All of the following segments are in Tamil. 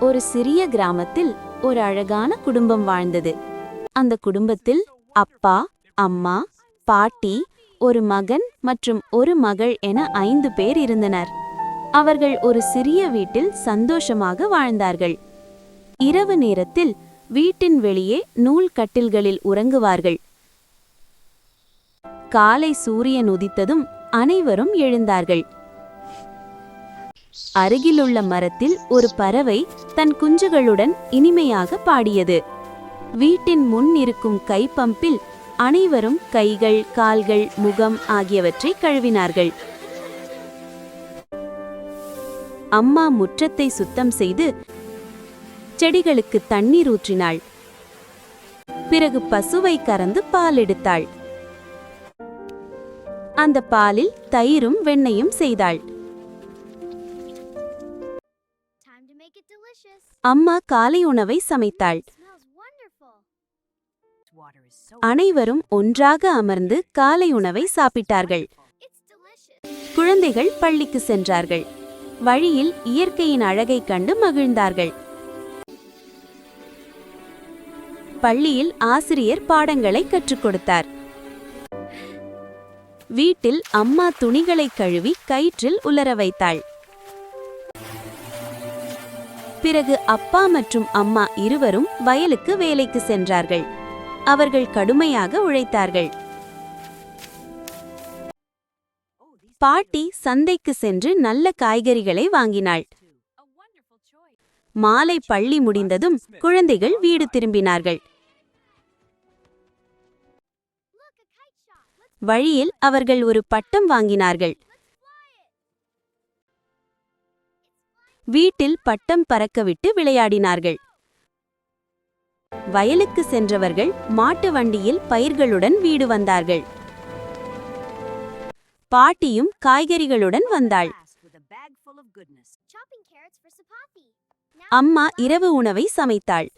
ஒரு சிறிய கிராமத்தில் ஒரு அழகான குடும்பம் வாழ்ந்தது. அந்த குடும்பத்தில் அப்பா அம்மா பாட்டி ஒரு மகன் மற்றும் ஒரு மகள் என ஐந்து பேர் இருந்தனர். அவர்கள் ஒரு சிறிய வீட்டில் சந்தோஷமாக வாழ்ந்தார்கள். இரவு நேரத்தில் வீட்டின் வெளியே நூல் கட்டில்களில் உறங்குவார்கள். காலை சூரியன் உதித்ததும் அனைவரும் எழுந்தார்கள். அருகிலுள்ள மரத்தில் ஒரு பறவை தன் குஞ்சுகளுடன் இனிமையாக பாடியது. வீட்டின் முன் இருக்கும் கை பம்பில் அனைவரும் கைகள் கால்கள் முகம் ஆகியவற்றை கழுவினார்கள். அம்மா முற்றத்தை சுத்தம் செய்து செடிகளுக்கு தண்ணீர் ஊற்றினாள். பிறகு பசுவை கறந்து பால் எடுத்தாள். அந்த பாலில் தயிரும் வெண்ணையும் செய்தாள். அம்மா காலை உணவை சமைத்தாள். அனைவரும் ஒன்றாக அமர்ந்து காலை உணவை சாப்பிட்டார்கள். குழந்தைகள் பள்ளிக்கு சென்றார்கள். வழியில் இயற்கையின் அழகைக் கண்டு மகிழ்ந்தார்கள். பள்ளியில் ஆசிரியர் பாடங்களை கற்றுக் கொடுத்தார். வீட்டில் அம்மா துணிகளை கழுவி கயிற்றில் உலர வைத்தாள். பிறகு அப்பா மற்றும் அம்மா இருவரும் வயலுக்கு வேலைக்கு சென்றார்கள். அவர்கள் கடுமையாக உழைத்தார்கள். பாட்டி சந்தைக்கு சென்று நல்ல காய்கறிகளை வாங்கினாள். மாலை பள்ளி முடிந்ததும் குழந்தைகள் வீடு திரும்பினார்கள். வழியில் அவர்கள் ஒரு பட்டம் வாங்கினார்கள். வீட்டில் பட்டம் பறக்கவிட்டு விளையாடினார்கள். வயலுக்கு சென்றவர்கள் மாட்டு வண்டியில் பயிர்களுடன் வீடு வந்தார்கள். பாட்டியும் காய்கறிகளுடன் வந்தாள். அம்மா இரவு உணவை சமைத்தாள்.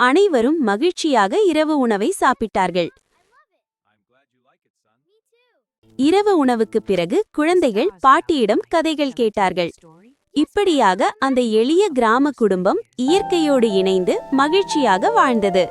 அனைவரும் மகிழ்ச்சியாக இரவு உணவை சாப்பிட்டார்கள். இரவு உணவுக்கு பிறகு குழந்தைகள் பாட்டியிடம் கதைகள் கேட்டார்கள். இப்படியாக அந்த எளிய கிராம குடும்பம் இயற்கையோடு இணைந்து மகிழ்ச்சியாக வாழ்ந்தது.